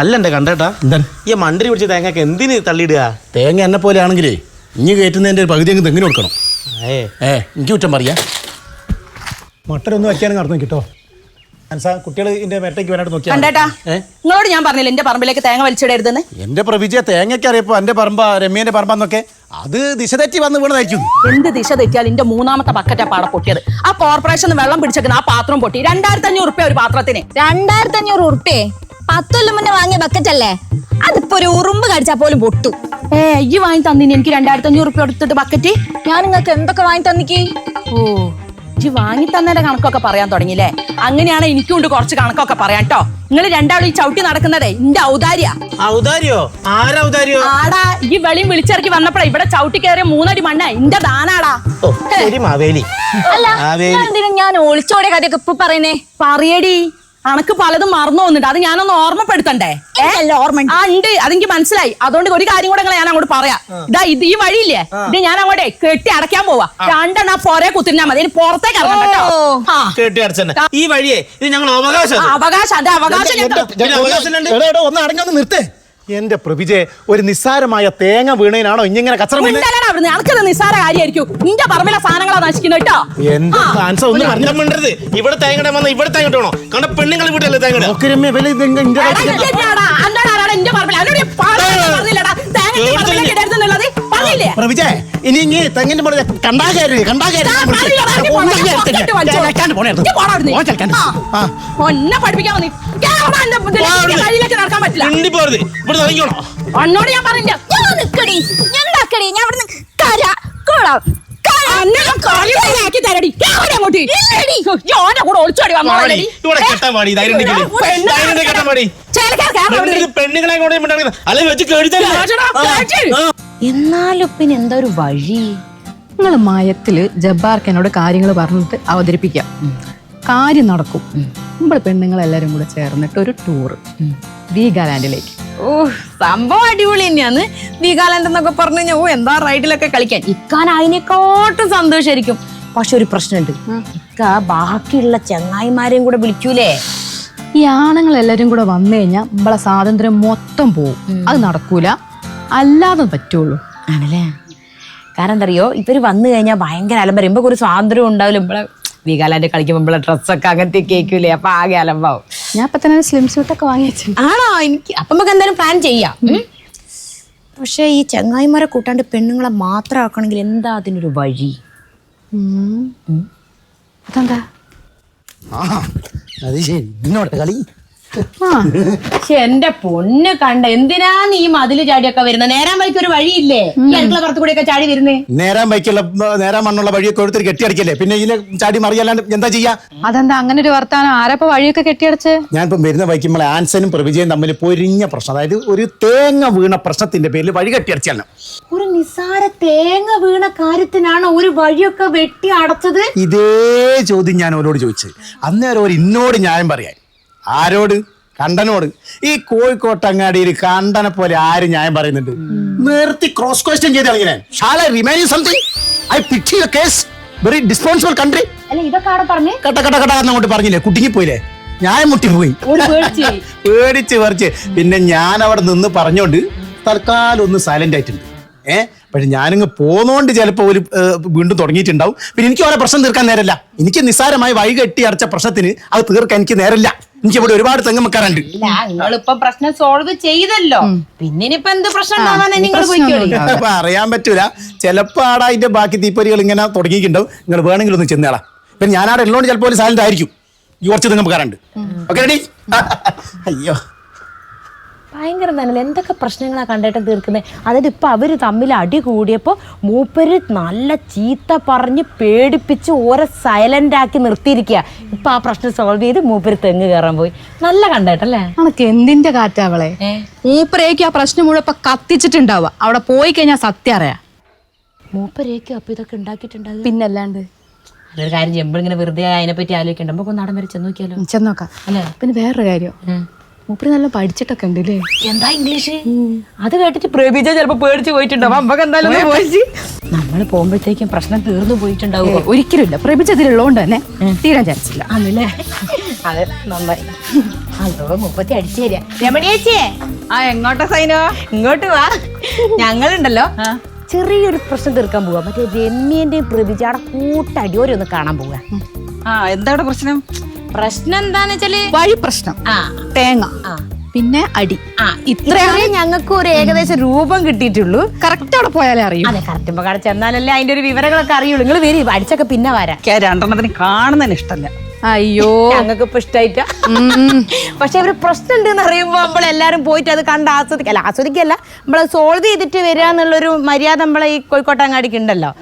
അല്ല എന്റെ കണ്ടേട്ടാ? എന്താ ഈ മണ്ടരി പിടിച്ച തേങ്ങക്ക് എന്തിന് തള്ളിയിടുക? തേങ്ങ എന്നെ പോലെ ആണെങ്കിലേ ഇനി കയറ്റുന്നതിന്റെ ഒരു പകുതി അങ്ങ് തെങ്ങിന് കൊടുക്കണം. ഏ. ഏ എനിക്ക് കുറ്റം പറയാ. മട്ടരൊന്നും വയ്ക്കാനും നടന്നു കിട്ടോ. കുട്ടികൾ ഇതിന്റെ മേട്ടയ്ക്ക് വരാനായിട്ട് നോക്കിയാ. കണ്ടേട്ടാ. നിങ്ങളോട് ഞാൻ പറഞ്ഞില്ല എന്റെ പറമ്പിലേക്ക് തേങ്ങ വലിച്ചിടരുതെന്ന്? എന്റെ പ്രവിജയ തേങ്ങയ്ക്ക് അറിയപ്പോ എന്റെ പറമ്പ രമ്യന്റെ പറമ്പെന്നൊക്കെ അത് ദിശ തെറ്റി വന്ന് വീണതായിരിക്കും. എന്ത് ദിശ തെറ്റിയാൽ എന്റെ മൂന്നാമത്തെ ബക്കറ്റാ പാട പൊട്ടിയത്. ആ കോർപ്പറേഷൻ വെള്ളം പിടിച്ചേക്കുന്ന ആ പാത്രം പൊട്ടി. രണ്ടായിരത്തി അഞ്ഞൂറ് ഒരു പാത്രത്തിന്. രണ്ടായിരത്തി അഞ്ഞൂറ് ഉറുപ്പേ പത്തൊല്ലം മുന്നേ വാങ്ങിയ ബക്കറ്റ് അല്ലേ അതിപ്പോ ഒരു ഉറുമ്പ് കടിച്ചാ പോലും പൊട്ടു. ഏ ഈ വാങ്ങി തന്നിന് എനിക്ക് രണ്ടായിരത്തി അഞ്ഞൂറ് റുപ്യ എടുത്തിട്ട് ബക്കറ്റ്? ഞാൻ നിങ്ങൾക്ക് എന്തൊക്കെ വാങ്ങി തന്നിക്ക്? ഓ ഇജ്ജ് വാങ്ങി തന്നതിന്റെ കണക്കൊക്കെ പറയാൻ തുടങ്ങിയില്ലേ? അങ്ങനെയാണ് എനിക്കും ഉണ്ട് കുറച്ച് കണക്കൊക്കെ പറയാം കേട്ടോ നിങ്ങൾ രണ്ടാളും ഈ ചവിട്ടി നടക്കുന്നതേ എന്റെ ഔദാര്യ. ഔദാര്യോ? ആരാ ഔദാര്യോ? ആടാ ഈ വെളിയും വിളിച്ചിറക്കി വന്നപ്പോഴേ ഇവിടെ ചവിട്ടി കയറിയ മൂന്നടി മണ്ണ എന്റെ ദാനാടാ. അല്ല ഞാൻ ഒളിച്ചോടെ കഥയൊക്കെ ഇപ്പൊ പറയുന്നേ? പറയടി. അണക്ക് പലതും മറന്നു പോകുന്നുണ്ട് അത് ഞാനൊന്ന് ഓർമ്മപ്പെടുത്തണ്ടേ. ആ ഉണ്ട്. അതെനിക്ക് മനസ്സിലായി. അതുകൊണ്ട് ഒരു കാര്യം കൂടെ ഞാൻ അങ്ങോട്ട് പറയാം. ഇതാ ഇത് ഈ വഴിയില്ലേ? ഇത് ഞാൻ അങ്ങോട്ടേ കെട്ടി അടയ്ക്കാൻ പോവാ. രണ്ടെണ്ണ പോരെ കുത്തിരിഞ്ഞാ മതി. പുറത്തേക്ക് ഇറങ്ങണം കേട്ടോ. ഓ. ആ. കേട്ടി അടച്ചന്നെ. ഈ വഴിയെ ഇത് ഞങ്ങൾ അവകാശം അവകാശം അതെ അവകാശം നിർത്തേ. എന്റെ പ്രഭിജെ ഒരു നിസ്സാരമായ തേങ്ങ വീണേനാണോ ഇങ്ങനെ കച്ചറ നിസ്സാര കാര്യമായിരിക്കും. നിന്റെ പറമ്പിലെ സാധനങ്ങളാ നശിക്കുന്നത് കേട്ടോ. എന്റെ ആൻസർ ഒന്ന് പറഞ്ഞു പറഞ്ഞ മിണ്ടരുത്. ഇവിടെ തേങ്ങയുടെ വന്ന ഇവിടെ തേങ്ങ ഇട്ടോണോ കണ്ട പെണ്ണുങ്ങൾ വീട്ടിലല്ലേ തേങ്ങ? ഇനി തെങ്ങിന്റെ മുകളിൽ പഠിപ്പിക്കാൻ ഇവിടെ അന്നോട് ഞാൻ ഞാൻ നിക്കടി. ഞാൻ ഉണ്ടാക്കടി ഞാൻ ഇവിടുന്ന് കര പെണ്ണുങ്ങളെ വെച്ച്. എന്നാലും പിന്നെ എന്താ ഒരു വഴി? നിങ്ങൾ മയത്തിൽ ജബ്ബാർക്ക് എന്നോട് കാര്യങ്ങൾ പറഞ്ഞിട്ട് അവതരിപ്പിക്കാം. കാര്യം നടക്കും. നമ്മൾ പെണ്ണുങ്ങളെല്ലാരും കൂടെ ചേർന്നിട്ട് ഒരു ടൂർ വീഗാലാൻഡിലേക്ക്. ഓ സംഭവം അടിപൊളി തന്നെയാണ്. വീഗാലാൻഡ് എന്നൊക്കെ പറഞ്ഞു കഴിഞ്ഞാൽ ഓ എന്താ റൈഡിലൊക്കെ കളിക്കാൻ. ഇക്കാൻ അതിനെക്കാട്ടും സന്തോഷമായിരിക്കും പക്ഷെ ഒരു പ്രശ്നമുണ്ട്. ഇക്ക ബാക്കിയുള്ള ചങ്ങായിമാരെയും കൂടെ വിളിക്കൂലേ? ഈ ആണുങ്ങൾ എല്ലാരും കൂടെ വന്നു കഴിഞ്ഞാൽ നമ്മളെ സ്വാതന്ത്ര്യം മൊത്തം പോവും. അത് നടക്കൂല. അല്ലാതെ പറ്റുള്ളൂ. ആണല്ലേ? കാരണം എന്താ അറിയോ? ഇവർ വന്നു കഴിഞ്ഞാൽ ഭയങ്കര അലമ്പരം. ഇമ്പോ ഒരു സ്വാതന്ത്ര്യം ഉണ്ടാവില്ല. ഇമ്പളെ വീഗാലാൻഡ് കളിക്കുമ്പോൾ ഡ്രസ്സൊക്കെ അങ്ങനത്തെ കേൾക്കൂലേ അപ്പൊ ആകെ അലമ്പാവും. ഞാൻ ഇപ്പൊ തന്നെ സ്ലിം സ്യൂട്ടൊക്കെ വാങ്ങി വെച്ചിട്ടുണ്ട് ആണോ? എനിക്ക് അപ്പൊ നമുക്ക് എന്തായാലും പ്ലാൻ ചെയ്യാം. പക്ഷേ പക്ഷെ ഈ ചങ്ങായിമാരെ കൂട്ടാണ്ട് പെണ്ണുങ്ങളെ മാത്രം ആക്കണമെങ്കിൽ എന്താ അതിനൊരു വഴി? അതെന്താ? ആ അത് ശരി. ഇന്നോട്ടെ കളി. പക്ഷെ എന്റെ പൊന്ന് കണ്ട എന്തിനാ നീ ഈ മതിൽ ചാടിയൊക്കെ വരുന്നത് നേരം വഴിക്ക് ഒരു വഴിയില്ലേ? ഈ അടുക്കള പുറത്തു കൂടെയൊക്കെ ചാടി വരുന്നേ? നേരം വഴിക്കുള്ള നേരം മണ്ണുള്ള വഴിയൊക്കെ എടുത്തിട്ട് കെട്ടിയടിക്കല്ലേ? പിന്നെ ഇതിനെ ചാടി മറിയല്ലാണ്ട് എന്താ ചെയ്യാ? അതെന്താ അങ്ങനെ ഒരു വർത്താനം? ആരപ്പോ വഴിയൊക്കെ കെട്ടിയടച്ച്? ഞാനിപ്പം വരുന്ന വഴിക്ക് നമ്മളെ ആൻസനും പ്രവിജയും തമ്മിൽ പൊരിഞ്ഞ പ്രശ്നം. അതായത് ഒരു തേങ്ങ വീണ പ്രശ്നത്തിന്റെ പേരിൽ വഴി കെട്ടിയടിച്ചാണ് ഒരു നിസാര തേങ്ങ വീണ കാര്യത്തിനാണ് ഒരു വഴിയൊക്കെ വെട്ടി അടച്ചത്? ഇതേ ചോദ്യം ഞാൻ അവരോട് ചോദിച്ചത്. അന്നേരം ഒരു ഇന്നോട് ന്യായം പറയാൻ. ആരോട്? കണ്ടനോട്. ഈ കോഴിക്കോട്ടങ്ങാടിയിൽ കണ്ടനെ പോലെ ആര് ഞാൻ പറയുന്നുണ്ട്. നിർത്തി ക്രോസ് ക്വസ്റ്റ്യൻ ചെയ്ത് അങ്ങോട്ട് remain something I your case very responsible country അല്ല ഇതൊക്കെ അവിടെ പറഞ്ഞേ? കട്ട കട്ട കട്ട എന്നങ്ങോട്ട് പറഞ്ഞില്ലേ? കുട്ടിക്ക് പോയില്ലേ ഞാൻ മുട്ടിപ്പോയി പേടിച്ച്. പറിച്ച് പിന്നെ ഞാൻ അവിടെ നിന്ന് പറഞ്ഞോണ്ട് തൽക്കാലം ഒന്ന് സൈലന്റ് ആയിട്ടുണ്ട്. ഏഹ് പക്ഷെ ഞാനിങ്ങ് പോന്നോണ്ട് ചിലപ്പോൾ ഒരു വീണ്ടും തുടങ്ങിയിട്ടുണ്ടാവും. പിന്നെ എനിക്ക് ഓരോ പ്രശ്നം തീർക്കാൻ നേരല്ല എനിക്ക് നിസ്സാരമായി വൈകെട്ടി കെട്ടി അടച്ച പ്രശ്നത്തിന് അത് തീർക്കാൻ എനിക്ക് നേരല്ല എനിക്ക് ഇവിടെ ഒരുപാട് തെങ്ങ് വെക്കാറുണ്ട് ഇല്ല നിങ്ങളിപ്പൊ പ്രശ്നം സോൾവ് ചെയ്തല്ലോ. പിന്നെ ഇനിയിപ്പൊ എന്ത് പ്രശ്നം ഉണ്ടാവാനാ നിങ്ങൾ പോയിക്കോളി. അപ്പൊ അറിയാൻ പറ്റൂല. ചിലപ്പോ ആടെ അതിന്റെ ബാക്കി തീപ്പൊരികൾ ഇങ്ങനെ തുടങ്ങിയിട്ടുണ്ടാവും. നിങ്ങൾ വേണമെങ്കിൽ ഒന്ന് ചെന്നേളാം പിന്നെ ഞാനാടെ ഉള്ളതുകൊണ്ട് ചിലപ്പോൾ ഒരു സൈലന്റ് ആയിരിക്കും. ഈ കുറച്ച് തെങ്ങ് വെക്കാറുണ്ട് ഓക്കെ റെഡി അയ്യോ. ഭയങ്കര നല്ല എന്തൊക്കെ പ്രശ്നങ്ങളാണ് കണ്ടിട്ട് തീർക്കുന്നത് അതായത് ഇപ്പോൾ അവർ തമ്മിൽ അടി കൂടിയപ്പോൾ മൂപ്പര് നല്ല ചീത്ത പറഞ്ഞ് പേടിപ്പിച്ച് ഓരോ സൈലന്റാക്കി ആക്കി നിർത്തിയിരിക്കുക ഇപ്പോൾ ആ പ്രശ്നം സോൾവ് ചെയ്ത് മൂപ്പര് തെങ്ങ് കയറാൻ പോയി. നല്ല കണ്ടേട്ടല്ലേ അനക്ക് എന്തിന്റെ കാറ്റാവളെ? മൂപ്പരേക്ക് ആ പ്രശ്നം മുഴുവൻ ഇപ്പം കത്തിച്ചിട്ടുണ്ടാവുക. അവിടെ പോയി കഴിഞ്ഞാൽ സത്യം അറിയാം. മൂപ്പരേക്ക് അപ്പം ഇതൊക്കെ ഉണ്ടാക്കിയിട്ടുണ്ടാകും പിന്നല്ലാണ്ട്. അതൊരു കാര്യം ചെയ്യുമ്പോൾ ഇങ്ങനെ വെറുതെ അതിനെപ്പറ്റി ആലോചിക്കണ്ട. നമുക്ക് നാടൻ വരെ ചെന്ന് നോക്കിയാലോ? ചെന്നോക്കാം അല്ലേ? പിന്നെ വേറൊരു കാര്യം. മൂപ്പര് നല്ല പഠിച്ചിട്ടൊക്കെ ഉണ്ട് അല്ലേ എന്താ ഇംഗ്ലീഷ്? അത് കേട്ടിട്ട് പ്രേമിച്ച ചിലപ്പോ പേടിച്ച് പോയിട്ടുണ്ടാവും. അമ്മയ്ക്ക് എന്തായാലും ഒന്ന് നമ്മൾ പോകുമ്പോഴത്തേക്കും പ്രശ്നം തീർന്നു പോയിട്ടുണ്ടാവും ഒരിക്കലും ഇല്ല. പ്രഭിച്ചതിലുള്ളതുകൊണ്ട് തന്നെ തീരാൻ ചാൻസില്ല ആണല്ലേ അത് നന്നായി. അതോ മുപ്പത്തി അടിച്ചു തരാ. രമണിയേച്ചിയെ ആ എങ്ങോട്ടാ സൈനോ? ഇങ്ങോട്ട് വാ. ഞങ്ങളുണ്ടല്ലോ. ചെറിയൊരു പ്രശ്നം തീർക്കാൻ പോവാ. മറ്റേ രമ്യന്റെയും പ്രഭിജയുടെ കൂട്ടടിയോരൊന്ന് ഓരോന്ന് കാണാൻ പോവാ. ആ എന്താ അവിടെ പ്രശ്നം? പ്രശ്നം എന്താന്ന് വെച്ചാൽ വഴി പ്രശ്നം. ആ. തേങ്ങ. ആ. പിന്നെ അടി. ആ ഇത്രയും ഞങ്ങൾക്ക് ഒരു ഏകദേശം രൂപം കിട്ടിയിട്ടുള്ളൂ. കറക്റ്റ് അവിടെ പോയാലേ അറിയൂ. അതെ കറക്റ്റ് കട ചെന്നാലല്ലേ അതിന്റെ ഒരു വിവരങ്ങളൊക്കെ അറിയുള്ളൂ. നിങ്ങൾ വരും അടിച്ചൊക്കെ പിന്നെ വരാം. രണ്ടെണ്ണത്തിന് കാണുന്നതിന് ഇഷ്ടമല്ല അയ്യോ. ഞങ്ങൾക്ക് ഇപ്പൊ ഇഷ്ടായിട്ടാ പക്ഷെ ഒരു പ്രശ്നം ഉണ്ടെന്ന് അറിയുമ്പോ നമ്മൾ എല്ലാരും പോയിട്ട് അത് കണ്ട് ആസ്വദിക്കല്ല അല്ല ആസ്വദിക്കല്ല. നമ്മൾ സോൾവ് ചെയ്തിട്ട് വരിക എന്നുള്ളൊരു മര്യാദ നമ്മളെ ഈ കോഴിക്കോട്ടങ്ങാടിക്ക് ഉണ്ടല്ലോ.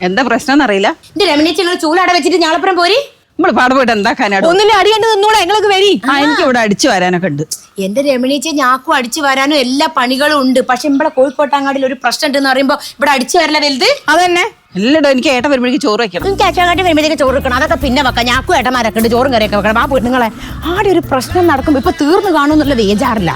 എന്താ പ്രശ്നം എന്നറിയില്ല? എന്റെ രമണിച്ച് നിങ്ങൾ ചൂലട വെച്ചിട്ട് ഞാളപ്പുറം പോരി. നമ്മൾ പാട് പോയിട്ട് എന്താക്കാനാണ് ഒന്നിനെ അടിയണ്ട് നിന്നൂടെ ഞങ്ങൾക്ക് വരി. ആ എനിക്ക് ഇവിടെ അടിച്ചു വരാനൊക്കെ ഉണ്ട്. എന്റെ രമണീച്ച ഞാക്കും അടിച്ചു വരാനും എല്ലാ പണികളും ഉണ്ട്. പക്ഷെ ഇവിടെ കോഴിക്കോട്ടങ്ങാടിയിൽ ഒരു പ്രശ്നം ഉണ്ടെന്ന് പറയുമ്പോ ഇവിടെ അടിച്ചു വരല വലുത്? അതന്നെ. എല്ലടോ എനിക്ക് ഏട്ടൻ വരുമ്പോഴേക്ക് ചോറ് വെക്കണം. എനിക്ക് അച്ചാങ്ങാട്ടി വരുമ്പോഴേക്ക് ചോറ് വെക്കണം. അതൊക്കെ പിന്നെ വെക്കാം. ഞാക്കും ഏട്ടന്മാരൊക്കെ ഉണ്ട്. ചോറും കറിയൊക്കെ വെക്കണം. ആ പെണ്ണുങ്ങളെ ആടെ ഒരു പ്രശ്നം നടക്കുമ്പോ ഇപ്പൊ തീർന്നു കാണുമെന്നുള്ളത് വേജാറില്ല.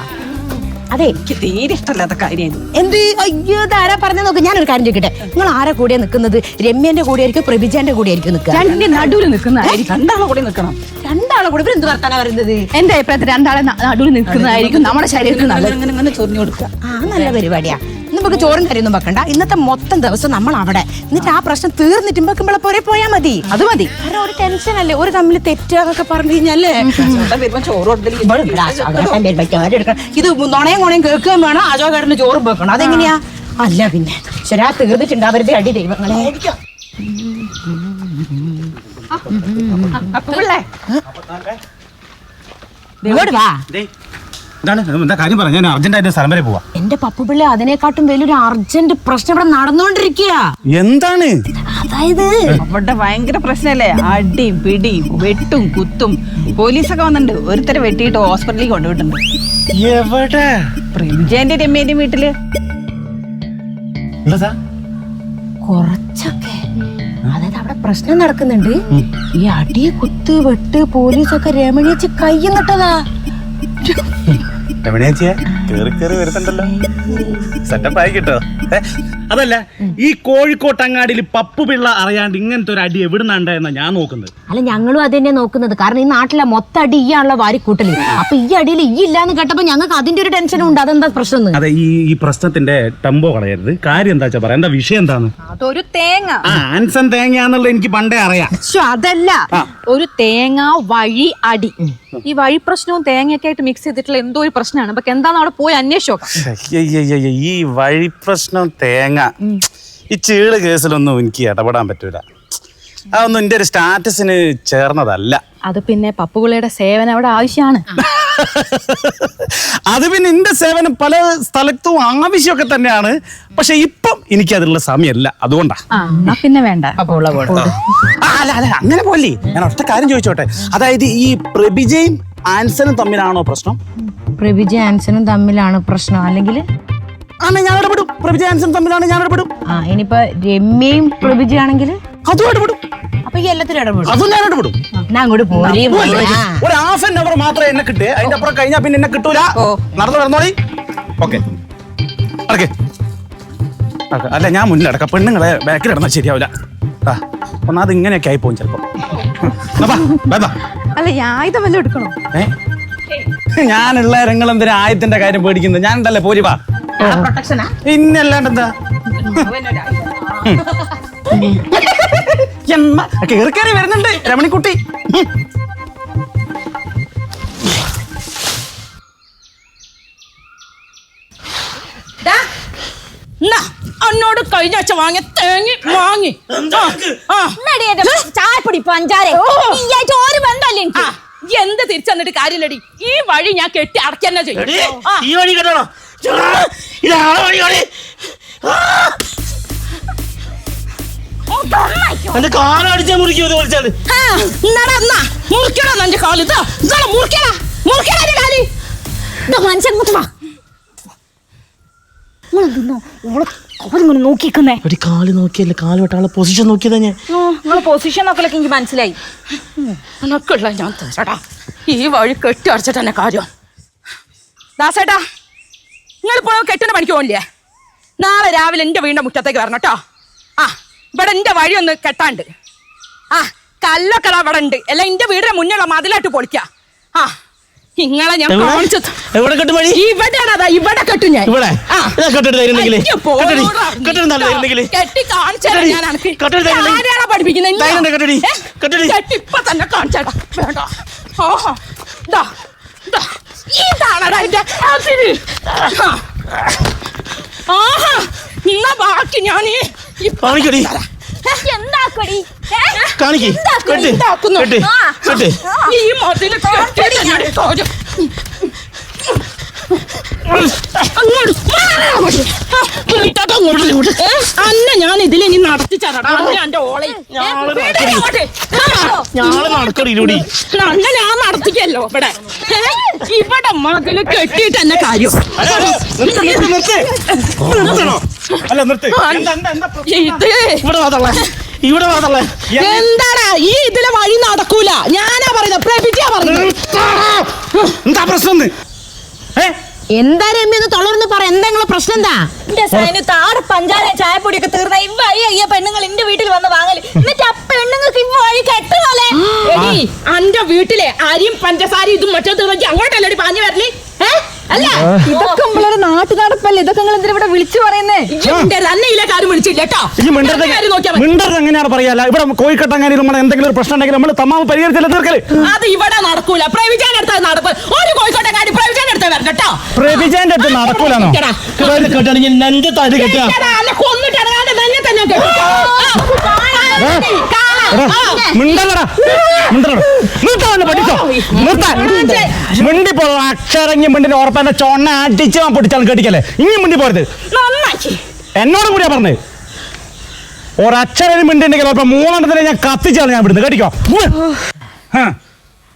അതെ എനിക്ക് തീരെ ഇഷ്ടമല്ലാത്ത കാര്യമായിരുന്നു. എന്ത്? അയ്യോ ആരാ പറഞ്ഞു നോക്ക് ഞാനൊരു കാര്യം ചോദിക്കട്ടെ. നിങ്ങൾ ആരെ കൂടെ നിൽക്കുന്നത്? രമ്യന്റെ കൂടെ ആയിരിക്കും പ്രഭിജന്റെ കൂടെ ആയിരിക്കും നിൽക്കുക? രണ്ടിന്റെ നടുവിൽ നിൽക്കുന്നതായിരിക്കും രണ്ടാളെ കൂടെ നിൽക്കണം. രണ്ടാളെ കൂടെ? ഇവരെന്ത് വർത്താനാ വരുന്നത് എന്റെ അഭിപ്രായത്തിൽ രണ്ടാളെ നടുവിൽ നിൽക്കുന്നതായിരിക്കും നമ്മുടെ ശരീരത്തിന് നല്ലത്? ചൊറിഞ്ഞു കൊടുക്കുക. ആ നല്ല പരിപാടിയാ. നമുക്ക് ചോറും കറിയൊന്നും വെക്കണ്ട ഇന്നത്തെ മൊത്തം ദിവസം നമ്മൾ അവിടെ എന്നിട്ട് ആ പ്രശ്നം തീർന്നിട്ട് വെക്കുമ്പോൾ പോരെ പോയാൽ മതി അത് മതി കാരണം ഒരു ടെൻഷൻ അല്ലേ ഒരു തമ്മിൽ തെറ്റാന്നൊക്കെ പറഞ്ഞു കഴിഞ്ഞാലേ. ഇത് നുണയും കുണയും കേൾക്കുകയും വേണം അശോകേട്ടന് ചോറും വെക്കണം അതെങ്ങനെയാ അല്ല പിന്നെ ശരാ തീർന്നിട്ടുണ്ട് അവരുടെ അടി ദൈവങ്ങളെ ഇങ്ങോട്ട് വാ എന്താണ് എന്താ കാര്യം പറ ഞാൻ അർജന്റായിട്ട് സ്ഥലം വരെ പോവാ. എന്റെ പപ്പുപിള്ളി അതിനെക്കാട്ടും വലിയൊരു അർജന്റ് പ്രശ്നം ഇവിടെ നടന്നുകൊണ്ടിരിക്കുക എന്താണ്? അതായത് അവിടെ ഭയങ്കര പ്രശ്നല്ലേ? അടി പിടി വെട്ടും കുത്തും. പോലീസൊക്കെ വന്നിട്ടുണ്ട്. ഒരുത്തരെ വെട്ടിയിട്ട് ഹോസ്പിറ്റലിൽ കൊണ്ടുപോയിട്ടുണ്ട് എവിടെ? പ്രിഞ്ചേന്റെ രമ്യേന്റെ വീട്ടിൽ. കുറച്ചൊക്കെ. അതായത് അവിടെ പ്രശ്നം നടക്കുന്നുണ്ട്. ഈ അടി കുത്ത് വെട്ട് പോലീസൊക്കെ രമണിച്ച് കയ്യെന്നിട്ടതാ എവിടെയാ കേറി കേറി വരുന്നുണ്ടല്ലോ. സെറ്റപ്പ് ആയി കിട്ടോ. അതല്ല ഈ കോഴിക്കോട്ടങ്ങാടിയിൽ പപ്പു പിള്ള അറിയാണ്ട് ഇങ്ങനത്തെ ഒരു അടി എവിടുന്നുണ്ടായെന്നാ ഞാൻ നോക്കുന്നത്. അല്ല ഞങ്ങളും അത് തന്നെ നോക്കുന്നത്. കാരണം ഈ നാട്ടിലെ മൊത്ത അടി ഈ ആണല്ലോ വാരി കൂട്ടൽ അപ്പൊ ഈ അടിയിൽ ഈ ഇല്ലാന്ന് കേട്ടപ്പോ ഞങ്ങൾക്ക് അതിന്റെ ഒരു ടെൻഷനും ഉണ്ട്. അതെന്താ പ്രശ്നം അതെ ഈ ഈ പ്രശ്നത്തിന്റെ ടംബോ കളയരുത്. കാര്യം എന്താ വെച്ചാ പറയാ? എന്താ വിഷയം എന്താണ്? അതൊരു തേങ്ങ. ആ ആൻസൺ തേങ്ങയാന്നുള്ളത് എനിക്ക് പണ്ടേ അറിയാം. ശ്ശോ, അതല്ല. ഒരു തേങ്ങ വഴി അടി. ഈ വഴി പ്രശ്നവും തേങ്ങയൊക്കെ ആയിട്ട് മിക്സ് ചെയ്തിട്ടുള്ള എന്തോ ഒരു പ്രശ്നമാണ്. അപ്പൊ എന്താന്ന് അവിടെ പോയി അന്വേഷിച്ചോ ഈ വഴി പ്രശ്നം തേങ്ങ ഈ ചീൾ കേസിലൊന്നും എനിക്ക് ഇടപെടാൻ പറ്റൂല. അതൊന്നും എന്റെ ഒരു സ്റ്റാറ്റസിന് ചേർന്നതല്ല. അത് പിന്നെ പപ്പുപിള്ളയുടെ സേവനം അവിടെ ആവശ്യമാണ്. അത് പിന്നെ എന്റെ സേവനം പല സ്ഥലത്തും ആവശ്യമൊക്കെ തന്നെയാണ്. പക്ഷെ ഇപ്പം എനിക്ക് അതിനുള്ള സമയമല്ല. അതുകൊണ്ടാ. ആ പിന്നെ വേണ്ട. അല്ല അല്ല അങ്ങനെ പോലെ ഞാൻ ഒറ്റ കാര്യം ചോദിച്ചോട്ടെ. അതായത് ഈ പ്രഭിജയും ആൻസനും തമ്മിലാണോ പ്രശ്നം? പ്രഭിജയും ആൻസനും തമ്മിലാണ് പ്രശ്നം? അല്ലെങ്കിൽ ആണ് ഞാൻ ഇടപെടും പ്രഭിജ ആൻസനും തമ്മിലാണ് ഞാൻ ഇടപെടും ആ ഇനിയിപ്പോ രമ്യയും പ്രഭിജ ആണെങ്കിൽ അതും ഇടപെടും അപ്പൊ ഈ എല്ലാത്തിനും ഇടപെടും അതും ഞാൻ ഇടപെടും ഞാൻ അങ്ങോട്ട് പോരി ഒരു ഹാഫ് ആൻ അവർ മാത്രമേ എന്നെ കിട്ടേ. അതിന്റെ അപ്പുറം കഴിഞ്ഞാ പിന്നെ എന്നെ കിട്ടൂല. നടന്നു നടന്നോളി ഓക്കെ. അടക്കെ അല്ല ഞാൻ മുന്നിൽ അടക്കാം പെണ്ണുങ്ങളെ ബാക്കിൽ ഇടന്നാൽ ശരിയാവില്ല. ആ ഒന്നാമത് ഇങ്ങനെയൊക്കെ ആയി പോകും ചിലപ്പോ. അല്ല എടുക്കണോ? ഏ? ഞാനുള്ള രംഗളെന്തിനാ എന്തിനാ ആയത്തിന്റെ കാര്യം പേടിക്കുന്നത്? ഞാൻ ഉണ്ടല്ലേ പോരി വാ. എന്താ എമ്മ കേറി കയറി വരുന്നുണ്ട് രമണിക്കുട്ടി. എന്നോട് അന്നോട് കഴിഞ്ഞ ആഴ്ച വാങ്ങിയ തേങ്ങി വാങ്ങി. ചായപ്പൊടി പഞ്ചാര ഒരു ബന്ധമല്ലേ എന്ത് തിരിച്ചെന്നിട്ട് കാര്യമില്ലടി. ഈ വഴി ഞാൻ കെട്ടി അടയ്ക്കന്നെ ചെയ്യും. ഈ വഴി കേട്ടോ ഇതാണ് വഴി എന്റെ കാലടിച്ചാ മുറിക്കും ഇത് വിളിച്ചാൽ മുറിക്കടാ എന്റെ കാൽ. ഇതാ ഇതാ മുറിക്കടാ മുറിക്കടാ എന്റെ കാൽ. മനുഷ്യൻ ഇങ്ങോട്ട് വാ. നിങ്ങളെന്തെന്നോ? ഇവളെ അവരിങ്ങനെ നോക്കിക്കുന്നേ ഒരു കാൽ നോക്കിയല്ലേ? കാൽ വെട്ടാളെ പൊസിഷൻ നോക്കിയതാ ഞാൻ. നിങ്ങളെ പൊസിഷൻ നോക്കലൊക്കെ എനിക്ക് മനസ്സിലായി. എനക്കുള്ള ഞാൻ തരാടാ. ഈ വഴി കെട്ടി അടച്ചിട്ട് തന്നെ കാര്യം. ദാസേട്ടാ നിങ്ങളിപ്പോ കെട്ടിന് പണിക്ക് പോകില്ലേ നാളെ രാവിലെ എന്റെ വീടിന്റെ മുറ്റത്തേക്ക് വരണം കേട്ടോ. ആ ഇവിടെ എന്റെ വഴി ഒന്ന് കെട്ടാണ്ട്. ആ കല്ലൊക്കെ അവിടെ ഉണ്ട്. അല്ല എന്റെ വീടിന്റെ മുന്നിലുള്ള മതിലായിട്ട് പൊളിക്കാം. ആ നിങ്ങളെ ഞാൻ എവിടെ? കാണിച്ചു എവിടെ കെട്ടും വഴി ഇവിടെയാണ് അതാ ഇവിടെ കെട്ടും ഞാൻ. ഇവിടെ? പഠിപ്പിക്കുന്നത് ഇപ്പൊ തന്നെ കാണിച്ചേട്ടാ വേണ്ട. ഓഹോ. ഇതാണെടാ എന്റെ അതിര്. ആ. ആഹാ എന്നാ ബാക്കി ഞാൻ കാണിക്കടി. എന്താക്കടി? കാണിക്ക്. കെട്ട്. എന്താക്കുന്നു? കെട്ട്. ആ. കെട്ട്. ഈ മതിൽ കെട്ടി ഞാൻ തോരും. അങ്ങോട്ട്? അന്നെ ഞാൻ ഇതിൽ ഇനി എന്റെ ഓളെ. ഞാൾ അന്നെ ഞാൻ നടത്തിക്കല്ലോ ഇവിടെ. ഇവിടെ മകൾ കെട്ടിട്ട് എന്നെ കാര്യം. ഇവിടെ ഇവിടെ എന്താടാ ഈ ഇതിലെ വഴി നടക്കൂല. ഞാനാ പറയുന്നത് എന്താ പ്രശ്നം എന്താ രമ്യ ഒന്ന് തൊളർന്ന് പറ. എന്താ നിങ്ങളെ പ്രശ്നം എന്താ? എന്റെ സൈന് താടെ പഞ്ചാര ചായപ്പൊടിയൊക്കെ തീർന്ന ഇവഴി വഴി അയ്യ പെണ്ണുങ്ങൾ എന്റെ വീട്ടിൽ വന്ന് വാങ്ങൽ. എന്നിട്ട് ആ പെണ്ണുങ്ങൾക്ക് ഈ വഴി കെട്ടുപോലെ എടി അന്റെ വീട്ടിലെ അരിയും പഞ്ചസാരയും ഇതും മറ്റോ തീർന്നെങ്കിൽ അങ്ങോട്ടല്ലേ പാഞ്ഞു വരൽ? അല്ല? ഇതൊക്കെ നമ്മളൊരു നാട്ടു നടപ്പല്ലേ ഇതൊക്കെ നിങ്ങൾ എന്തിനാ ഇവിടെ വിളിച്ചു പറയുന്നേ? തന്നെ കാര്യം വിളിച്ചില്ല കേട്ടോ. മിണ്ടരുത് എങ്ങനെയാണ് പറയാല്ല ഇവിടെ കോഴിക്കട്ടങ്ങാനി നമ്മൾ എന്തെങ്കിലും ഒരു പ്രശ്നം ഉണ്ടെങ്കിൽ നമ്മൾ തമാവ് പരിഹരിച്ചില്ല തീർക്കൽ. അത് ഇവിടെ നടക്കൂല. പ്രവിജാൻ അടുത്ത നടപ്പ്. ഒരു കോഴിക്കോട്ടെ കാര്യം വരണം കേട്ടോ. പ്രഭിജന്റെ അടുത്ത് കെട്ടാണെങ്കിൽ തടി കെട്ടാ. മിണ്ടല്ലടാ മിണ്ടല്ലടാ. നിർത്താൻ പഠിച്ചോ. നിർത്താൻ അക്ഷരങ്ങി മിണ്ടിന് ഉറപ്പന്റെ ചൊണ്ണ അടിച്ച് ഞാൻ പൊട്ടിച്ചാൽ കേട്ടിക്കല്ലേ? ഇനി മിണ്ടി പോരുത്. നന്നാക്കി. എന്നോടും കൂടിയാ പറഞ്ഞത് ഒരക്ഷരം മിണ്ടുണ്ടെങ്കിൽ ഉറപ്പ മൂന്നെണ്ണത്തിനെ ഞാൻ കത്തിച്ചാണ് ഞാൻ വിടുന്നത് കേട്ടിക്കോ.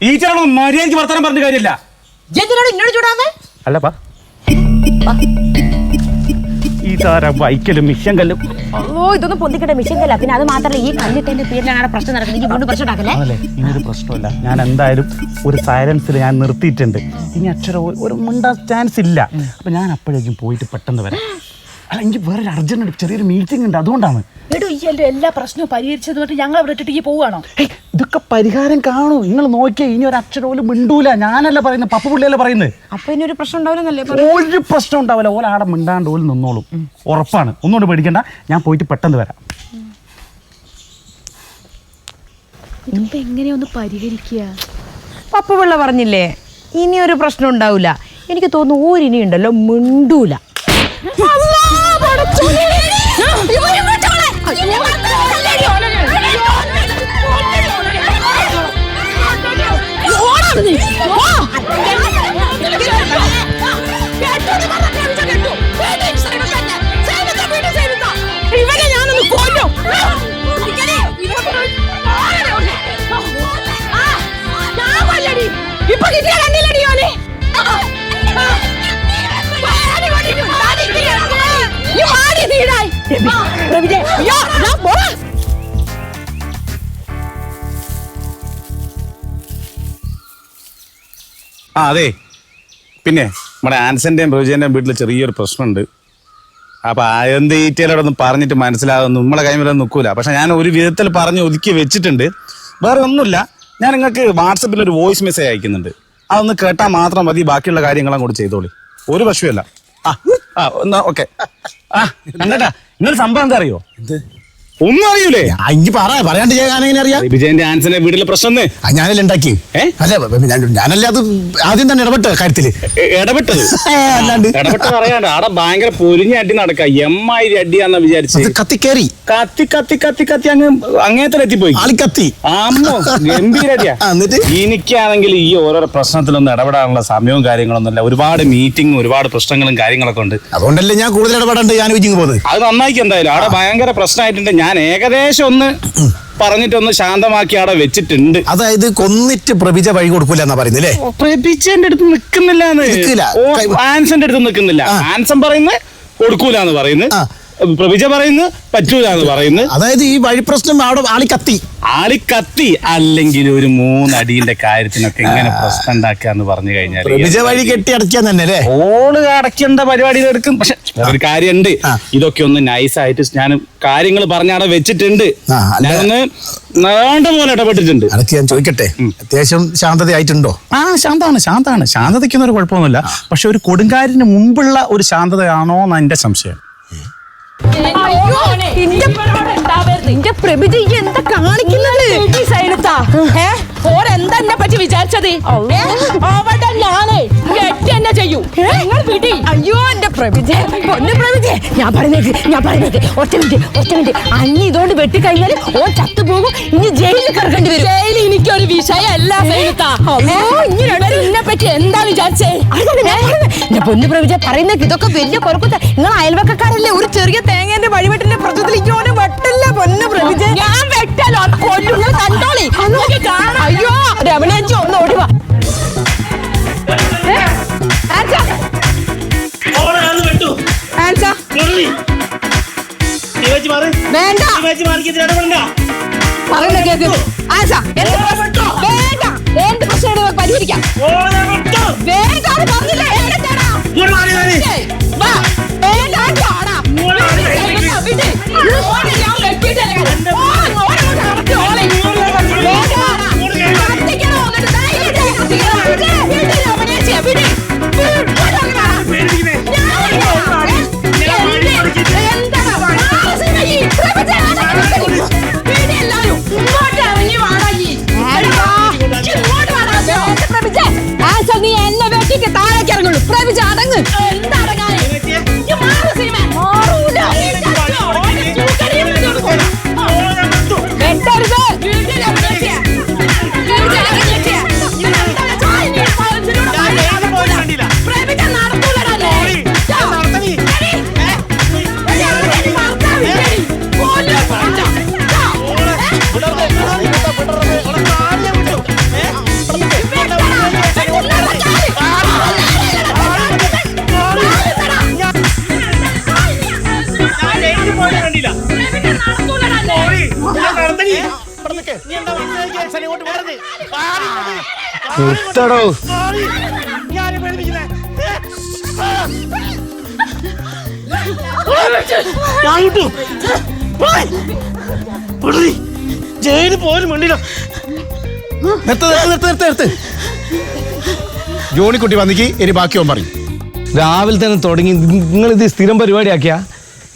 ഈ ചേട്ടൻ മര്യാദയ്ക്ക് വർത്തമാനം പറഞ്ഞ കാര്യമില്ല. എന്നോട് അല്ലപ്പാ ഈ താര ബൈക്കലും മിഷൻ കല്ലും ഓ ഇതൊന്നും പൊന്തിക്കട്ടെ മിഷൻ കല്ല പിന്നെ അത് മാത്രമല്ല ഈ കല്ലിട്ടതിന്റെ പേരിലാണ് പ്രശ്നം നടക്കുന്നത്. ഈ വീണ്ടും പ്രശ്നം ഉണ്ടാക്കല്ലേ? അതല്ലേ ഇനിയൊരു പ്രശ്നമില്ല. ഞാൻ എന്തായാലും ഒരു സൈലൻസിൽ ഞാൻ നിർത്തിയിട്ടുണ്ട്. ഇനി അക്ഷരം ഒരു- ഒരു മുണ്ടാ ചാൻസ് ഇല്ല. അപ്പൊ ഞാൻ അപ്പോഴേക്കും പോയിട്ട് പെട്ടെന്ന് വരാം. അല്ല എനിക്ക് വേറൊരു അർജന്റ് ചെറിയൊരു മീറ്റിംഗ് ഉണ്ട്. അതുകൊണ്ടാണ്. എടോ എല്ലാ പ്രശ്നവും പരിഹരിച്ചത് കൊണ്ട് ഞങ്ങൾ അവിടെ ഇട്ടിട്ട് ഈ പോവാണോ ഇതൊക്കെ പരിഹാരം കാണൂ. നിങ്ങൾ നോക്കിയേ ഇനി ഒരു അക്ഷരം പോലും മിണ്ടൂല. ഞാനല്ല പറയുന്നത് പപ്പ പുള്ളിയല്ല പറയുന്നത്? അപ്പൊ ഇനി ഒരു പ്രശ്നം ഉണ്ടാവില്ലെന്നല്ലേ ഒരു പ്രശ്നം ഉണ്ടാവില്ല. ഓല ആടെ മിണ്ടാണ്ട് ഓൽ നിന്നോളും. ഉറപ്പാണ്. ഒന്നുകൊണ്ട് പേടിക്കണ്ട. ഞാൻ പോയിട്ട് പെട്ടെന്ന് വരാം. ഇതിപ്പോ എങ്ങനെയൊന്ന് പരിഹരിക്കുക? പപ്പ പിള്ള പറഞ്ഞില്ലേ ഇനി ഒരു പ്രശ്നം ഉണ്ടാവില്ല. എനിക്ക് തോന്നുന്നു ഊരിനി ഉണ്ടല്ലോ മിണ്ടൂല. 你别 അതെ. പിന്നെ നമ്മുടെ ആൻസന്റെയും റോജന്റെയും വീട്ടിൽ ചെറിയൊരു പ്രശ്നമുണ്ട്. അപ്പൊ എന്ത് ഡീറ്റെയിലൊന്നും പറഞ്ഞിട്ട് മനസ്സിലാകുന്നു നമ്മളെ കൈമിലൊന്നും നിൽക്കൂല പക്ഷെ ഞാൻ ഒരു വിധത്തിൽ പറഞ്ഞ് ഒതുക്കി വെച്ചിട്ടുണ്ട്. വേറെ ഒന്നുമില്ല. ഞാൻ നിങ്ങൾക്ക് വാട്സപ്പിൽ ഒരു വോയിസ് മെസ്സേജ് അയക്കുന്നുണ്ട്. അതൊന്ന് കേട്ടാൽ മാത്രം മതി. ബാക്കിയുള്ള കാര്യങ്ങളും കൂടെ ചെയ്തോളി. ഒരു പ്രശ്നമില്ല ആ ആ എന്നാ ഓക്കെ ആ കണ്ടട്ടാ. ഇന്നൊരു സംഭവം എന്താ അറിയോ? ഒന്നും അറിയൂലേ? അഞ്ച് പറ പറയാണ്ട് എങ്ങനെ അറിയാം? വിജയന്റെ ആൻസന്റെ വീട്ടിലെ പ്രശ്നം ഞാനല്ലേ ഉണ്ടാക്കി? അല്ല ഞാനല്ലേ അത് ആദ്യം തന്നെ ഇടപെട്ട കാര്യത്തിൽ. ഇടപെട്ടത്? അല്ലാണ്ട്. ഇടപെട്ട പറയാണ്ട്. അവിടെ ഭയങ്കര പൊരിഞ്ഞ അടി നടക്ക. എമ്മായിരി അടിയാന്ന വിചാരിച്ചു. കത്തി കയറി കത്തി കത്തി കത്തി കത്തി അങ്ങ് അങ്ങേത്തലെത്തിപ്പോയി ആളിക്കത്തി കത്തി. ആമോ എന്നിട്ട്? എനിക്കാണെങ്കിൽ ഈ ഓരോരോ പ്രശ്നത്തിലൊന്നും ഇടപെടാനുള്ള സമയവും കാര്യങ്ങളൊന്നും അല്ല ഒരുപാട് മീറ്റിംഗും ഒരുപാട് പ്രശ്നങ്ങളും കാര്യങ്ങളൊക്കെ ഉണ്ട്. അതുകൊണ്ടല്ലേ ഞാൻ കൂടുതൽ ഇടപെടാണ്ട് ഞാൻ പോകുന്നത് അത് നന്നായിക്ക് എന്തായാലും. അവിടെ ഭയങ്കര പ്രശ്നമായിട്ടുണ്ട്. ഞാൻ ഏകദേശം ഒന്ന് പറഞ്ഞിട്ടൊന്ന് ശാന്തമാക്കി അവിടെ വെച്ചിട്ടുണ്ട് അതായത് കൊന്നിട്ട് പ്രഭിജ വഴി കൊടുക്കൂല എന്നാ പറയുന്നില്ലേ പ്രഭിജന്റെ അടുത്ത് നിൽക്കുന്നില്ല നിൽക്കില്ല. ആൻസന്റെ അടുത്ത് നിൽക്കുന്നില്ല ആ. ആൻസൻ പറയുന്നത് കൊടുക്കൂല എന്ന് പറയുന്നു ആ. പ്രവിജ പറയുന്നു പറ്റൂല എന്ന് പറയുന്നു. അതായത് ഈ വഴി പ്രശ്നം അവിടെ ആളി കത്തി. ആളി കത്തി അല്ലെങ്കിൽ ഒരു മൂന്നടിയുടെ കാര്യത്തിനൊക്കെ എങ്ങനെ പ്രശ്നം ഉണ്ടാക്കാന്ന് പറഞ്ഞു കഴിഞ്ഞാൽ പ്രവിജ വഴി കെട്ടി അടയ്ക്കാൻ തന്നെ അല്ലേ? ഓൾ അടയ്ക്കേണ്ട പരിപാടിയിൽ എടുക്കും. പക്ഷെ ഒരു കാര്യമുണ്ട്. ഉണ്ട് ഇതൊക്കെ ഒന്ന് നൈസായിട്ട് ഞാൻ കാര്യങ്ങൾ പറഞ്ഞവിടെ വെച്ചിട്ടുണ്ട്. ഞാനൊന്ന് വേണ്ട പോലെ ഇടപെട്ടിട്ടുണ്ട്. അതൊക്കെ ഞാൻ ചോദിക്കട്ടെ? അത്യാവശ്യം ശാന്തതയായിട്ടുണ്ടോ ആ ശാന്താണ് ശാന്താണ്. ശാന്തതയ്ക്കൊന്നും ഒരു കുഴപ്പമൊന്നുമില്ല. പക്ഷെ ഒരു കൊടുങ്കാരിന് മുമ്പുള്ള ഒരു ശാന്തതയാണോ എന്ന് എന്റെ സംശയം. നിന്റെ പ്രഭിജി എന്താ കാണിക്കുന്നത്? എന്നെ പറ്റി വിചാരിച്ചത്? അവിടെ ഞാനേ കെട്ടി എന്നെ ചെയ്യൂ. നിങ്ങൾ പിടി അയ്യോ എന്റെ പ്രഭിജെ പൊന്നു പ്രഭിജെ ഞാൻ പറഞ്ഞേക്ക് ഞാൻ പറഞ്ഞേക്ക്. ഒറ്റ മിനിറ്റ് ഒറ്റ മിനിറ്റ്. അഞ്ഞി ഇതുകൊണ്ട് വെട്ടിക്കഴിഞ്ഞാൽ ഓ ചത്തുപോകും. ഇനി ജയിലിൽ കിടക്കേണ്ടി വരും. ജയിലിൽ എനിക്കൊരു വിഷയമല്ല എന്നെ പറ്റി എന്താ വിചാരിച്ചേ. എന്റെ പൊന്നു പ്രഭിജ പറയുന്നത് ഇതൊക്കെ വലിയ കുറക്കത്ത നിങ്ങൾ അയൽവക്കക്കാരല്ലേ? ഒരു ചെറിയ തേങ്ങേന്റെ വഴിവെട്ടിന്റെ ഇങ്ങനെ വെട്ടല്ല പൊന്നു പ്രഭിജ ഞാൻ വെട്ടലോ കൊല്ലും. കണ്ടോളി. നോക്കി കാണാം അയ്യോ രമണേച്ചി ഒന്ന് വേണ്ട. പറയുന്ന കേക്ക്. ആശ എന്ത് പ്രശ്നം? വേണ്ട. എന്ത് പ്രശ്നം പരിഹരിക്കാം. വേണ്ട പറഞ്ഞില്ലേ. നിർത്തടോ ജയിലിൽ പോലും വേണ്ടില്ല നിർത്ത് നിർത്ത് നിർത്ത് നിർത്ത് നിർത്ത്. ജോണിക്കുട്ടി വന്നിക്ക് ഇനി ബാക്കിയോൻ പറയും. രാവിലെ തന്നെ തുടങ്ങി. നിങ്ങൾ ഇത് സ്ഥിരം പരിപാടിയാക്കിയാ?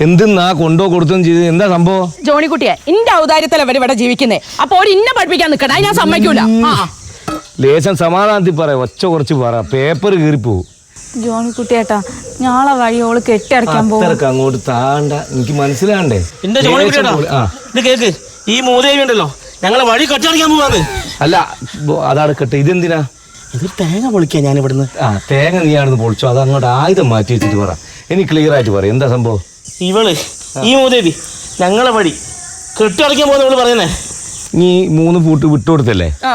എന്തെന്നാ കൊണ്ടോ കൊടുത്തും ചെയ്ത് എന്താ സംഭവം? ജോണിക്കുട്ടിയെ ഇന്റെ ഔദാര്യത്തിൽ അവർ ഇവിടെ ജീവിക്കുന്നേ. അപ്പൊ ഒരു ഇന്നെ പഠിപ്പിക്കാൻ നിക്കണ അത് ഞാൻ സമ്മതിക്കൂല. ആ ലേശം സമാധാനത്തിൽ പറ ഒച്ച കുറച്ച് പറ. പേപ്പർ കീറിപ്പോവും. ജോണിക്കുട്ടിയേട്ടാ ഞാളെ വഴി ഓൾ കെട്ടിയടയ്ക്കാൻ പോകും അത്രയ്ക്ക് അങ്ങോട്ട് താണ്ട. എനിക്ക് മനസ്സിലാണ്ടേ എന്റെ ജോണി ലേശം കുട്ടിയേട്ടാ, കൂടി- ആ. ഇത് കേക്ക്. ഈ മൂദേവി ഉണ്ടല്ലോ ഞങ്ങളെ വഴി കച്ചടിക്കാൻ പോവാന്ന്. അല്ല ബോ- കെട്ട്. ഇതെന്തിനാ? ഇത് തേങ്ങ പൊളിക്കാ ഞാൻ ഇവിടുന്ന് ആ തേങ്ങ നീയാണെന്ന് പൊളിച്ചോ. അത് അങ്ങോട്ട് ആയുധം മാറ്റി വെച്ചിട്ട് പറ. എനിക്ക് ക്ലിയർ ആയിട്ട് പറ. എന്താ സംഭവം? ഇവൾ ഈ മൂതേവി ഞങ്ങളെ വഴി. കെട്ടിടക്കാൻ പോകുന്ന ഇവൾ പറയുന്നേ. നീ മൂന്ന് പൂട്ട് വിട്ടുകൊടുത്തല്ലേ? ആ.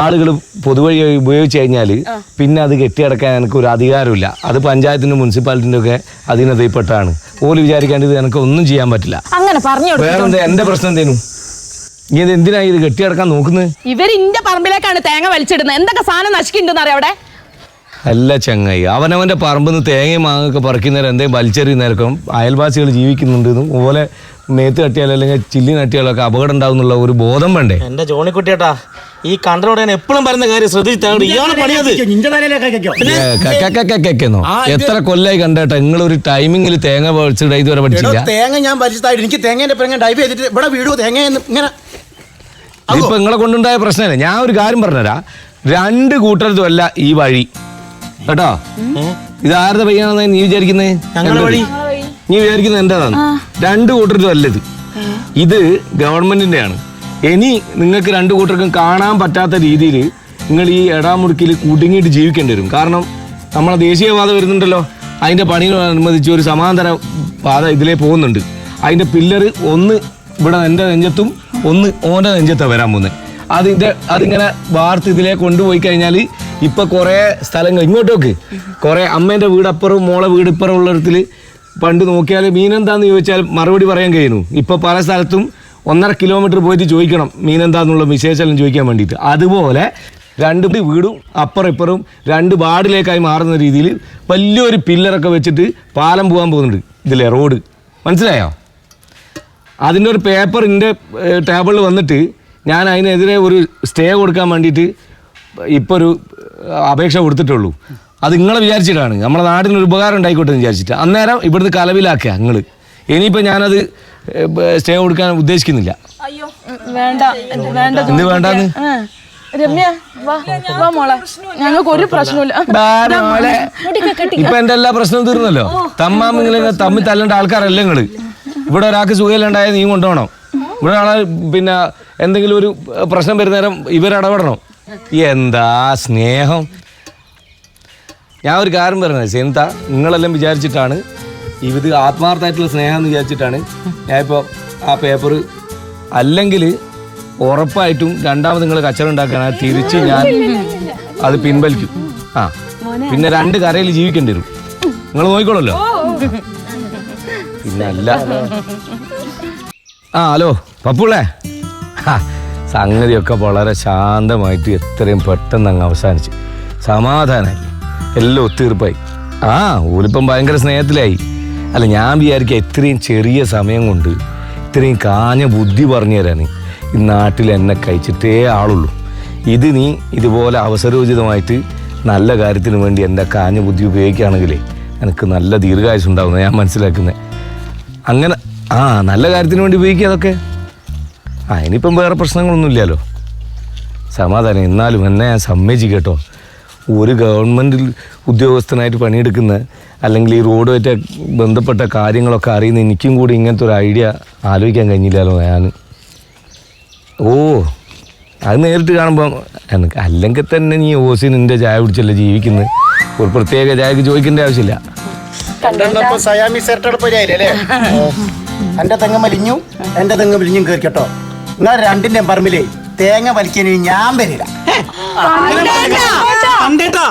ആളുകൾ പൊതുവഴി ഉപയോഗിച്ച് കഴിഞ്ഞാൽ പിന്നെ അത് കെട്ടിയടക്കാൻ എനിക്ക് ഒരു അധികാരമില്ല. അത് പഞ്ചായത്തിന്റെ മുനിസിപ്പാലിറ്റിന്റെ ഒക്കെ അധീനതയിൽപ്പെട്ടാണ്. ഓൽ വിചാരിക്കാണ്ട് ഇത് എനിക്ക് ഒന്നും ചെയ്യാൻ പറ്റില്ല. അങ്ങനെ പറഞ്ഞു വേറെന്താ എന്റെ പ്രശ്നം എന്തേനും? നീ ഇത് എന്തിനാ ഇത് കെട്ടിയടക്കാൻ നോക്കുന്നത് ഇവർ ഇന്റെ പറമ്പിലേക്കാണ് തേങ്ങ വലിച്ചിടുന്നത്. എന്തൊക്കെ സാധനം നശിക്കുന്നുണ്ടെന്ന് അറിയാം അവിടെ? അല്ല ചങ്ങായി. അവനവന്റെ പറമ്പിൽ നിന്ന് തേങ്ങയും മാങ്ങൊക്കെ പറിക്കുന്നേരം എന്തെങ്കിലും വലിച്ചെറിയുന്നേരക്കും അയൽവാസികൾ ജീവിക്കുന്നുണ്ട് അതുപോലെ നേത്ത് കട്ടിയാലോ അല്ലെങ്കിൽ ചില്ലി നട്ടിയാലൊക്കെ അപകടം ഉണ്ടാവുന്നുള്ള ഒരു ബോധം വേണ്ടേ? എന്റെ ജോണിക്കുട്ടിയേട്ടാ ഈ കണ്ടറോടെ ഞാൻ എപ്പോഴും പറയുന്ന കാര്യം ശ്രദ്ധിച്ചു ഇയാൾ പണിയത്. എത്ര കൊല്ലായി കണ്ടേട്ടാ നിങ്ങൾ ഒരു ടൈമിങ്ങിൽ തേങ്ങ വലിച്ചിട ഇതുവരെ പഠിച്ചില്ല? തേങ്ങ ഞാൻ പരിചയത്തായിട്ട് എനിക്ക് തേങ്ങേന്റെ പിറങ്ങ ഡൈവ് ചെയ്തിട്ട് ഇവിടെ വീടോ തേങ്ങ ഇങ്ങനെ ഇപ്പൊ നിങ്ങളെ കൊണ്ടുണ്ടായ പ്രശ്നമല്ലേ? ഞാൻ ഒരു കാര്യം പറഞ്ഞുതരാ. രണ്ട് കൂട്ടരത്തും അല്ല ഈ വഴി. കേട്ടോ ഇത് ആരുടെ പയ്യാണെന്ന് നീ വിചാരിക്കുന്നേ? ഞങ്ങളുടെ വഴി. നീ വിചാരിക്കുന്നത് എന്റേതാണ്. രണ്ടു കൂട്ടർക്കും അല്ലത് ഇത് ഇത് ഗവൺമെന്റിന്റെ ആണ് ഇനി നിങ്ങൾക്ക് രണ്ടു കൂട്ടർക്കും കാണാൻ പറ്റാത്ത രീതിയിൽ നിങ്ങൾ ഈ എടാമുടുക്കിൽ കുടുങ്ങിയിട്ട് ജീവിക്കേണ്ടി വരും. കാരണം നമ്മളെ ദേശീയപാത വരുന്നുണ്ടല്ലോ. അതിന്റെ പണികളനുബന്ധിച്ച് ഒരു സമാന്തര പാത ഇതിലേ പോകുന്നുണ്ട്. അതിന്റെ പില്ലർ ഒന്ന് ഇവിടെ എന്റെ നെഞ്ചത്തും ഒന്ന് ഓന്റെ നെഞ്ചത്താണ് വരാൻ പോകുന്നത്. അതിന്റെ അതിങ്ങനെ വാർത്ത് ഇതിലേ കൊണ്ടുപോയി കഴിഞ്ഞാൽ ഇപ്പൊ കുറേ സ്ഥലങ്ങൾ ഇങ്ങോട്ടേക്ക് കുറേ അമ്മേന്റെ വീട് മോളെ വീട് ഇപ്പുറം ഉള്ളിടത്തിൽ പണ്ട് നോക്കിയാൽ മീനെന്താന്ന് ചോദിച്ചാൽ മറുപടി പറയാൻ കഴിയുന്നു. ഇപ്പൊ പല സ്ഥലത്തും ഒന്നര കിലോമീറ്റർ പോയിട്ട് ചോദിക്കണം മീനെന്താന്നുള്ള വിശേഷം ചോദിക്കാൻ വേണ്ടിയിട്ട്. അതുപോലെ രണ്ട് വീടും അപ്പുറം ഇപ്പുറവും രണ്ട് വാർഡിലേക്കായി മാറുന്ന രീതിയിൽ വലിയൊരു പില്ലറൊക്കെ വെച്ചിട്ട് പാലം പോകാൻ പോകുന്നുണ്ട് ഇതിലെ റോഡ്. മനസ്സിലായോ? അതിന്റെ ഒരു പേപ്പർ എന്റെ ടേബിളിൽ വന്നിട്ട് ഞാൻ അതിനെതിരെ ഒരു സ്റ്റേ കൊടുക്കാൻ വേണ്ടിയിട്ട് ഇപ്പോൾ ഒരു അപേക്ഷ കൊടുത്തിട്ടുള്ളൂ. അത് നിങ്ങളെ വിചാരിച്ചിട്ടാണ്. നമ്മുടെ നാടിന് ഒരു ഉപകാരം ഉണ്ടായിക്കോട്ടെ എന്ന് വിചാരിച്ചിട്ട്. അന്നേരം ഇവിടുന്ന് കലവിലാക്കുക നിങ്ങൾ ഇനിയിപ്പോൾ ഞാനത് സ്റ്റേ കൊടുക്കാൻ ഉദ്ദേശിക്കുന്നില്ല. വേണ്ട. വേണ്ട എന്ത് വേണ്ടാന്ന്? രമ്യ വാ വാ മോളെ. ഞങ്ങൾക്ക് ഒരു പ്രശ്നമില്ല. ഇപ്പൊ എന്റെ എല്ലാ പ്രശ്നവും തീർന്നല്ലോ. തമ്മാമിങ്ങനെ തമ്മിൽ തല്ലേണ്ട ആൾക്കാരല്ല നിങ്ങൾ ഇവിടെ ഒരാൾക്ക് സുഖമില്ലാണ്ടായ നീ കൊണ്ടുപോകണം. ഇവിടെ ആളെ പിന്നെ എന്തെങ്കിലും ഒരു പ്രശ്നം വരുന്നേരം ഇവരിടപെടണം. എന്താ സ്നേഹം? ഞാൻ ഒരു കാര്യം പറഞ്ഞത് സെന്ത നിങ്ങളെല്ലാം വിചാരിച്ചിട്ടാണ് ഇത് ആത്മാർത്ഥമായിട്ടുള്ള സ്നേഹം എന്ന് വിചാരിച്ചിട്ടാണ് ഞാനിപ്പോൾ ആ പേപ്പർ അല്ലെങ്കിൽ ഉറപ്പായിട്ടും രണ്ടാമത് നിങ്ങൾ കച്ചറ ഉണ്ടാക്കാൻ തിരിച്ച് ഞാൻ അത് പിൻവലിക്കും. ആ പിന്നെ രണ്ട് കരയിൽ ജീവിക്കേണ്ടി വരും. നിങ്ങൾ നോക്കിക്കോളല്ലോ. പിന്നെ അല്ല ആ ഹലോ പപ്പുള്ളേ. സംഗതിയൊക്കെ വളരെ ശാന്തമായിട്ട് എത്രയും പെട്ടെന്ന് അങ്ങ് അവസാനിച്ചു. സമാധാനമായി എല്ലാം ഒത്തീർപ്പായി. ആ ഓലിപ്പം ഭയങ്കര സ്നേഹത്തിലായി. അല്ല ഞാൻ വിചാരിക്കുക ഇത്രയും ചെറിയ സമയം കൊണ്ട് ഇത്രയും കാഞ്ഞ ബുദ്ധി പറഞ്ഞു തരാൻ ഈ നാട്ടിൽ എന്നെ കഴിച്ചിട്ടേ ആളുള്ളൂ. ഇത് നീ ഇതുപോലെ അവസരോചിതമായിട്ട് നല്ല കാര്യത്തിന് വേണ്ടി എന്റെ കാഞ്ഞ ബുദ്ധി ഉപയോഗിക്കുകയാണെങ്കിലേ എനിക്ക് നല്ല ദീർഘായുസ് ഉണ്ടാവുന്നത് ഞാൻ മനസ്സിലാക്കുന്നത്. അങ്ങനെ ആ നല്ല കാര്യത്തിന് വേണ്ടി ഉപയോഗിക്കുക അതൊക്കെ? ആ ഇനിയിപ്പം വേറെ പ്രശ്നങ്ങളൊന്നുമില്ലല്ലോ. സമാധാനം. എന്നാലും എന്നെ ഞാൻ സമ്മതിച്ചു കേട്ടോ. ഒരു ഗവൺമെന്റ് ഉദ്യോഗസ്ഥനായിട്ട് പണിയെടുക്കുന്ന അല്ലെങ്കിൽ ഈ റോഡുമായിട്ട് ബന്ധപ്പെട്ട കാര്യങ്ങളൊക്കെ അറിയുന്ന എനിക്കും കൂടി ഇങ്ങനത്തെ ഒരു ഐഡിയ ആലോചിക്കാൻ കഴിഞ്ഞില്ലല്ലോ ഞാൻ. ഓ അത് നേരിട്ട് കാണുമ്പോൾ എനിക്ക് അല്ലെങ്കിൽ തന്നെ നീ ഓസി നിന്റെ ചായ കുടിച്ചല്ലേ ജീവിക്കുന്നത് ഒരു പ്രത്യേക ചായക്ക് ചോദിക്കേണ്ട ആവശ്യമില്ല. സയാമി എന്റെ തെങ്ങ് മലിഞ്ഞു എന്റെ തെങ്ങ് മലിഞ്ഞും കേറിക്കട്ടോ. നിങ്ങൾ രണ്ടിന്റെ പറമ്പിലേ തേങ്ങ വലിക്കാൻ ഞാൻ വരില്ല. കണ്ടേട്ടാ